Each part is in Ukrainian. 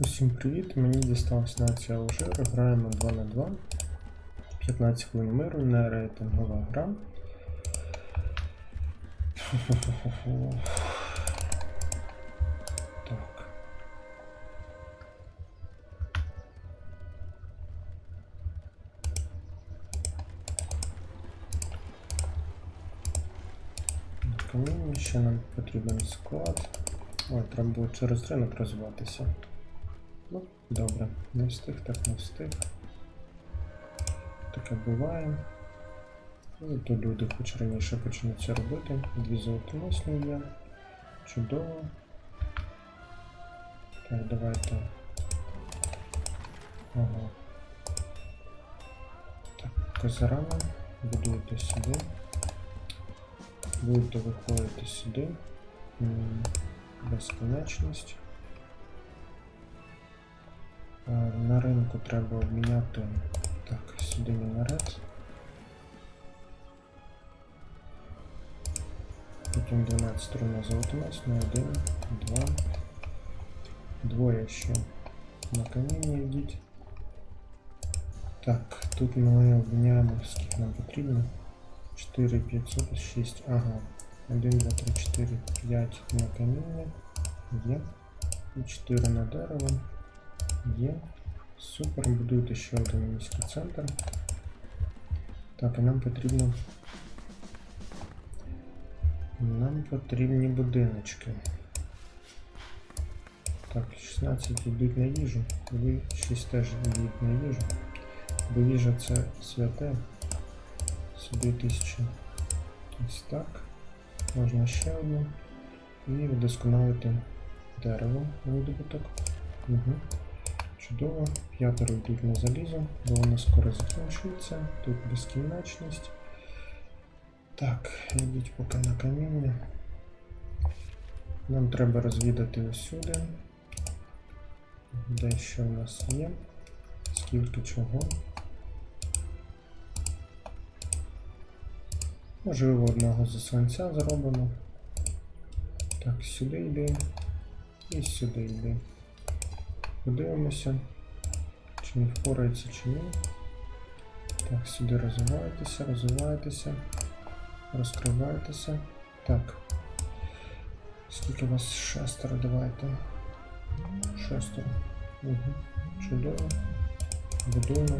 Усім привіт! Мені дісталась нація Алжир. Граємо 2 на 2. 15 хвилин миру, не рейтингова гра. Так. Ще нам потрібен склад. Ой, треба було через ринок розвиватися. Ну, добре, не встиг, так не встиг. Таке буває. Ну, то люди хоч раніше почнуть це робити. Дві золотоносні є. Чудово. Так, давайте. Ага. Так, козарами. Будуєте сюди. Будете виходити сюди. Безконечність. Е, На ринку треба обміняти. Так, сюди мінарет. Потім 12 руна золотоносна, 1, 2. Двоє ще на каміння йдіть. Так, тут ми обміняємо, скільки нам потрібно. 4, 500, 6, ага. 1, 2, 3, 4, 5 на каміння. Є. І 4 на дерево. Є. Супер, будуйте ще один міський центр. Так, і нам потрібно. Нам потрібні будиночки. Так, 16 йдуть на їжу. Ви 6 теж йдуть на їжу. Бо їжа це святе. Собі тисячі. Ось так. Можна ще одну. І вдосконалити дерево видобуток. Угу. Чудово. П'ятеро йдуть на залізо, бо воно скоро закінчується. Тут безкінечність. Так, йдіть поки на каміння. Нам треба розвідати усюди. Де що у нас є. Скільки чого. Можливо, одного засланця зробимо. Так, сюди йди. І сюди йди. Подивимося, чи не впорається, чи ні. Так, сюди розвивайтеся, розвивайтеся, розкривайтеся. Так. Скільки у вас шестеро, давайте. Шестеро. Угу. Чудово. Будуємо.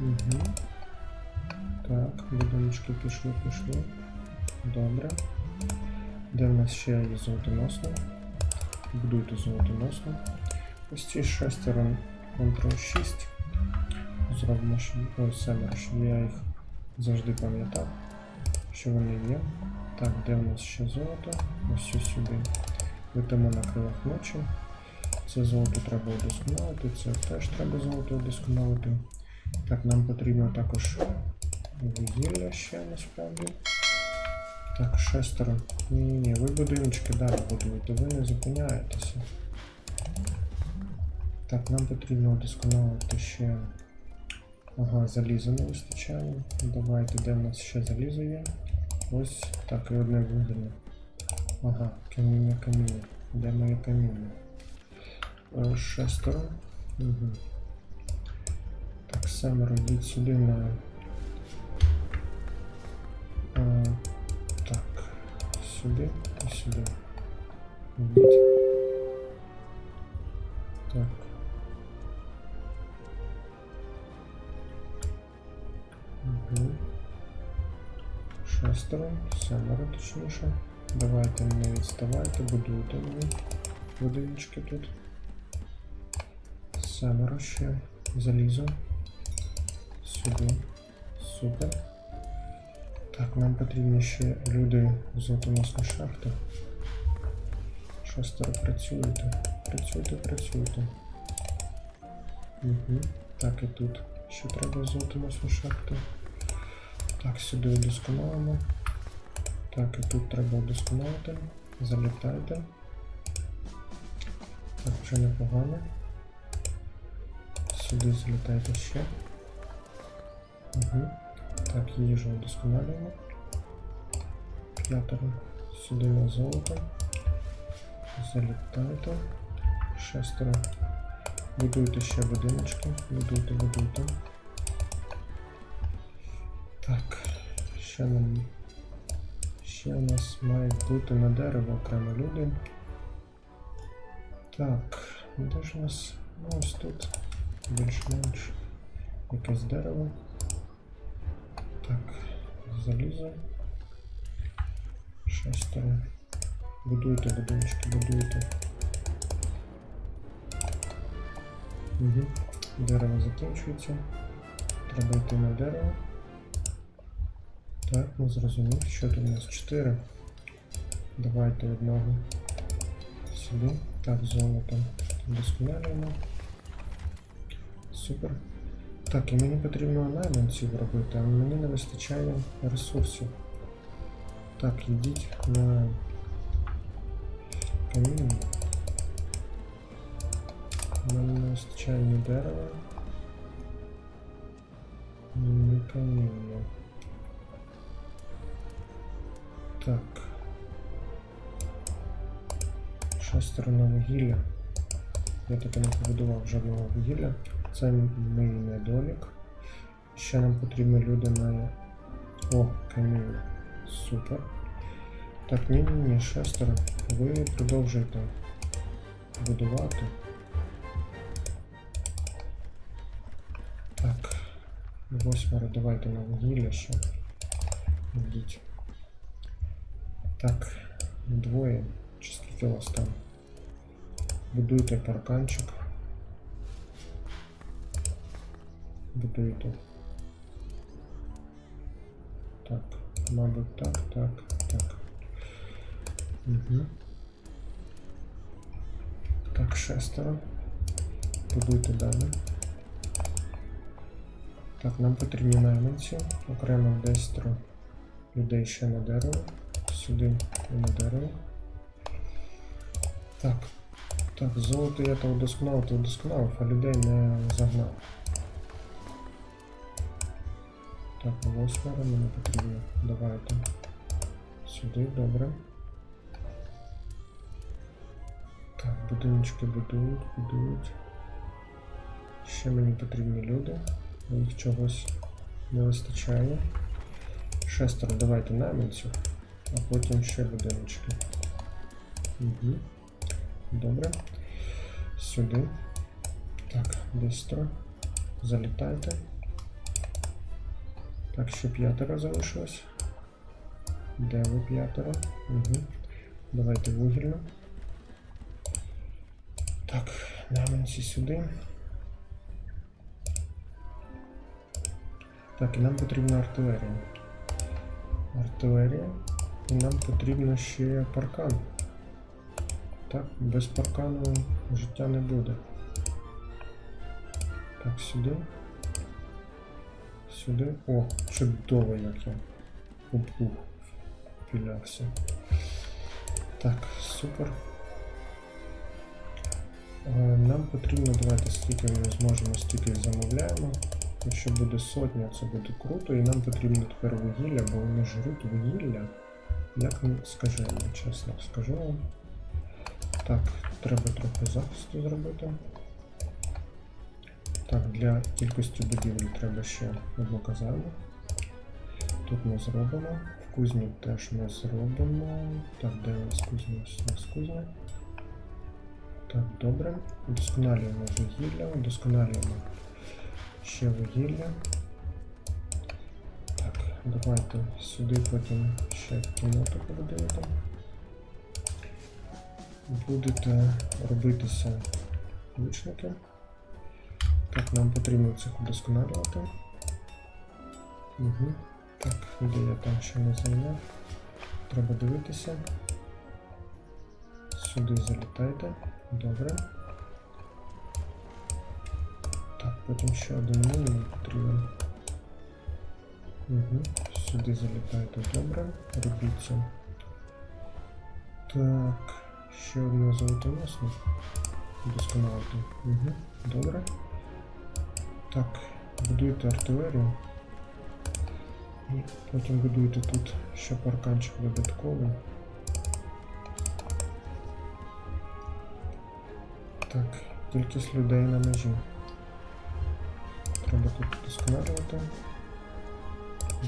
Угу. Так, будиночки пішли, пішли. Добре. Де в нас ще є золотоносна? Будуйте золотоносну. Ось ці шестеро Ctrl-6. Зробимо семеро, щоб я їх завжди пам'ятав, що вони є. Так, де в нас ще золото? Ось сюди. Летимо на крилах ночі. Це золото треба удосконалити, це теж треба золото удосконалити. Так, нам потрібно також вугілля ще насправді. Так, шестеро. Ні-ні-ні, ви будиночки далі будуєте, ви не зупиняєтеся. Так, нам потрібно удосконалити ще. Ага, заліза не вистачає. Давайте, де в нас ще залізо є. Ось так, і одне вугілля. Ага, каміння, каміння. Де моє каміння? Е, Шестеро. Угу. Так, семеро йдіть сюди на. Е, так, сюди і сюди. Йдіть. Так. Угу. Шестеро, семеро точніше. Давайте не відставайте, будуйте мені будиночки тут. Семеро ще. Залізо. Сюди. Супер. Так, нам потрібні ще люди з золотоносної шахти. Шестеро працюєте. Працюйте, працюйте. Угу. Так, і тут ще треба золотоносну шахту. Так, сюди удосконалимо. Так, і тут треба удосконалити. Залітайте. Так, вже непогано. Сюди залітайте ще. Угу. Так, їжу удосконалюємо. П'ятеро. Сюди на золото. Залітайте. Шестеро. Будуйте ще будиночки. Будуйте, будуйте. Так. Ще нам. Ще у нас мають бути на дерево окремо люди. Так, де ж у нас? Ну, ось тут. Більш-менш якесь дерево. Так, залізо. Шестеро. Будуйте будиночки, будуйте. Угу. Дерево закінчується. Треба йти на дерево. Так, ми зрозумів, що тут у нас 4. Давайте одного сюди. Так, золото вдосконалюємо. Супер. Так, і мені потрібно найманців робити, а мені не вистачає ресурсів. Так, йдіть на камінь. Мені не вистачає ні дерева, ні каміння. Так. Шестеро на вугілля. Я таки не побудував жодного вугілля. Це мій недолік. Ще нам потрібні люди на. О, камінь. Супер. Так, ні, ні, шестеро. Ви продовжуєте будувати. Так. Восьмеро, давайте на вугілля ще. Йдіть. Так, двоє. Чи скільки вас там? Будуйте парканчик. Будуйте. Так, мабуть, так, так, так. Угу. Так, шестеро. Будуйте далі. Так, нам потрібні найманці. Окремо десятро людей ще на дерево. Сюди і на дерево. Так. Так, золото я то удосконалив, то удосконалив, а людей не загнав. Так, восьмеро мені потрібно. Давайте. Сюди, добре. Так, будиночки будують, будують. Ще мені потрібні люди. Їх чогось не вистачає. Шестеро давайте найманців, а потім ще будиночки. Угу. Добре. Сюди. Так, десятро. Залітайте. Так, ще п'ятеро залишилось. Де ви п'ятеро? Угу. Давайте вугільно. Так, найманці сюди. Так, і нам потрібна артилерія. Артилерія. І нам потрібно ще паркан. Так, без паркану життя не буде. Так, сюди. Сюди. О, чудово, як я обух пілявся. Так, супер. Е, Нам потрібно, давайте скільки ми зможемо, стільки замовляємо. Якщо буде сотня, це буде круто. І нам потрібно тепер вугілля, бо вони жруть вугілля. Як не скажено, чесно скажу вам. Так, треба трохи захисту зробити. Так, для кількості будівлі треба ще одну казарму. Тут ми зробимо. В кузні теж ми зробимо. Так, де у нас кузня? У нас кузня. Так, добре. Удосконалюємо вугілля, удосконалюємо ще вугілля. Так, давайте сюди потім ще кімнату побудуємо. Будете робитися лучники. Так, нам потрібно цих удосконалювати. Угу. Так, де я там ще не зайняв. Треба дивитися. Сюди залітайте. Добре. Так, потім ще один мені потрібен. Угу. Сюди залітайте добре. Робіть це. Так, ще одне золотоносне. Досконалити. Угу. Добре. Так, будуйте артилерію. І потім будуйте тут ще парканчик додатковий. Так, кількість людей на межі. Треба тут вдосконалювати.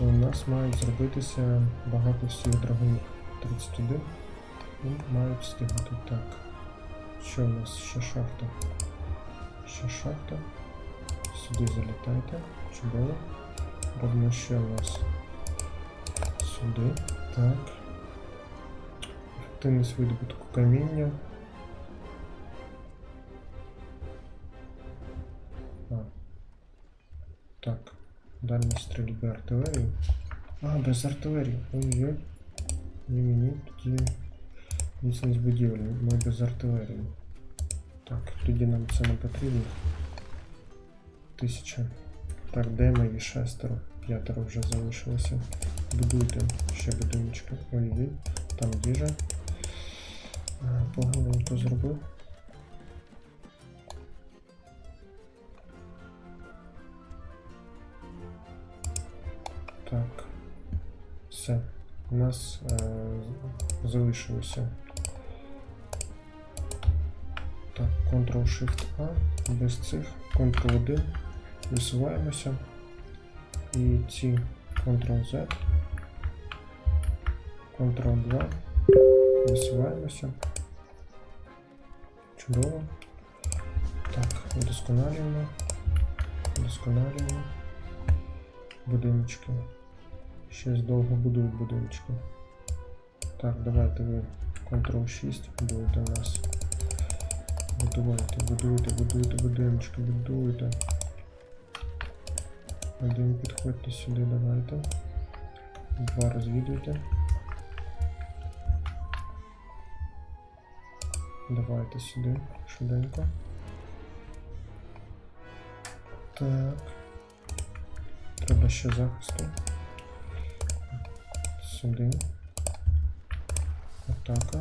Бо у нас мають зробитися багато всіх драгунів. 31. І мають встигнути. Так. Що у нас? Ще шахта. Ще шахта. Сюди залітайте. Чудово. Робимо ще у нас сюди. Так. Ефективність видобутку каміння. А. Так. Дальність стрільби артилерії. А, без артилерії. Ой-ой. Ні, ні, ні, тоді Міцність будівлі. Ми без артилерії. Так, тоді нам це не потрібно. Тисяча. Так, де мої шестеро? П'ятеро вже залишилося. Будуйте ще будиночки. Ой-ой, там їжа. А, Погано зробив. Так. Все. У нас е, залишилося. Так, Ctrl-Shift-A, без цих, Ctrl-1, висуваємося. І ці Ctrl-Z, Ctrl-2, висуваємося. Чудово. Так, удосконалюємо. Удосконалюємо. Будиночки. Щось довго будують будиночки. Так, давайте ви Ctrl-6 будуєте у нас. Будуйте, будуйте, будуйте будиночки, будуйте. Один підходьте сюди, давайте. Два розвідуйте. Давайте сюди, швиденько. Так. Треба ще захисту. Сюди. Атака.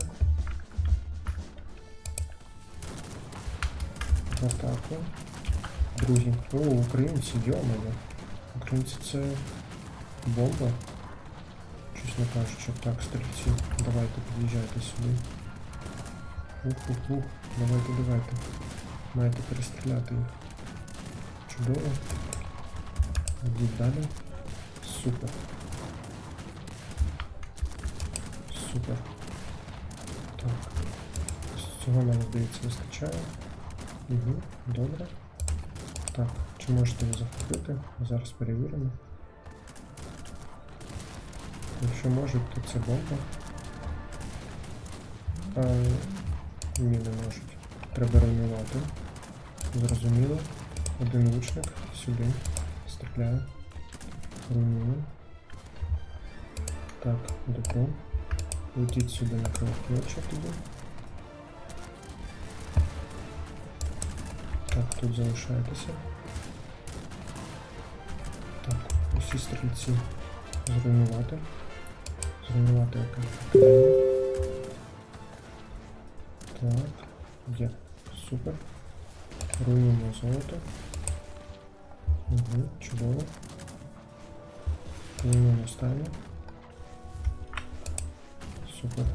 Атака. Друзі. О, українці, йомаю. Українці це бомба. Чесно кажучи, так, стрільці. Давайте під'їжджайте сюди. Ух-ух-ух. Давайте, давайте. Маєте перестріляти їх. Чудово. Йдіть далі. Супер. Супер. Так. Цього нам, здається, вистачає. Угу, добре. Так, чи можете ви захопити? Зараз перевіримо. Якщо можуть, то це бомба. А, ні, не можуть. Треба руйнувати. Зрозуміло. Один лучник сюди. Стріляє. Руйнує. Так, добро. Летіть сюди на кровоточі тоді. Так, тут залишайтеся. Так, усі стрільці зруйнувати. Зруйнувати академію. Так, є. Супер. Руйнуємо золото. Угу, чудово. Руйнуємо останнє. Супер.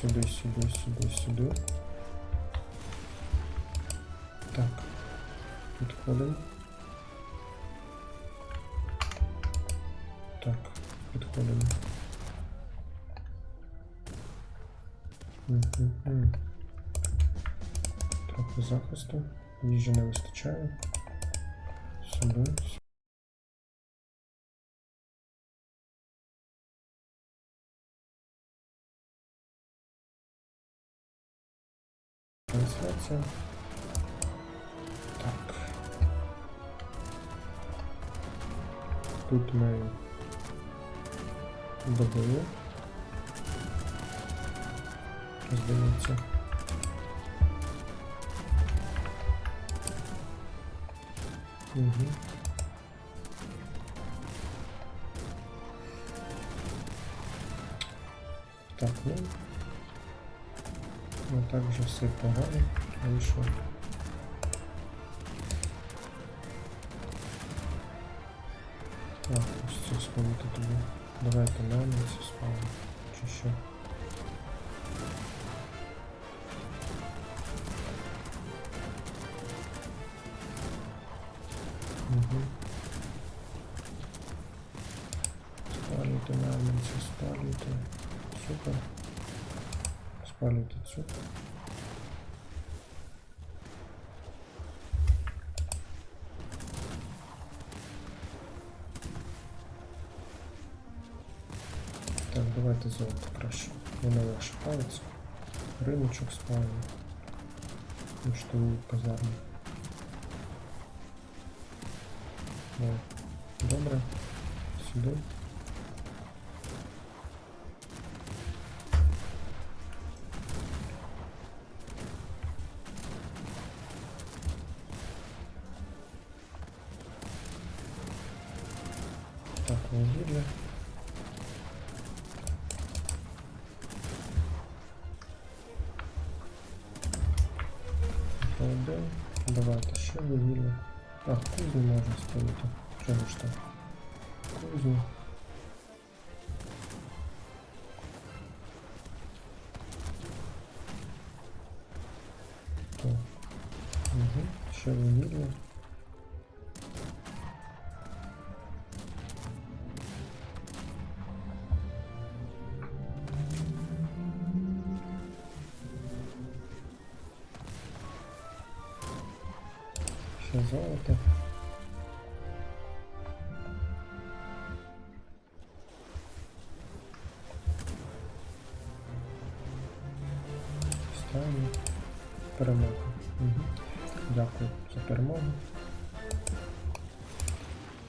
Сюди, сюди, сюди, сюди. Так. Підходимо. Так, підходимо. Мгм. Трохи захисту. Їжі не вистачає. Сюди. Трансляція. Так. Тут ми добили. Здається. Угу. Так, ну. Ну так вже все погано. Вийшло. Так, ось цю спалити туди. Давайте на цю спалимо. Чи що? давайте золото краще. Воно легше палиться. Риночок спалюємо. Міштову казарму. О, Добре. Сюди. Так, вугілля. Ще вугілля. А, кузню можна ставити. что ж так? Кузню. Ще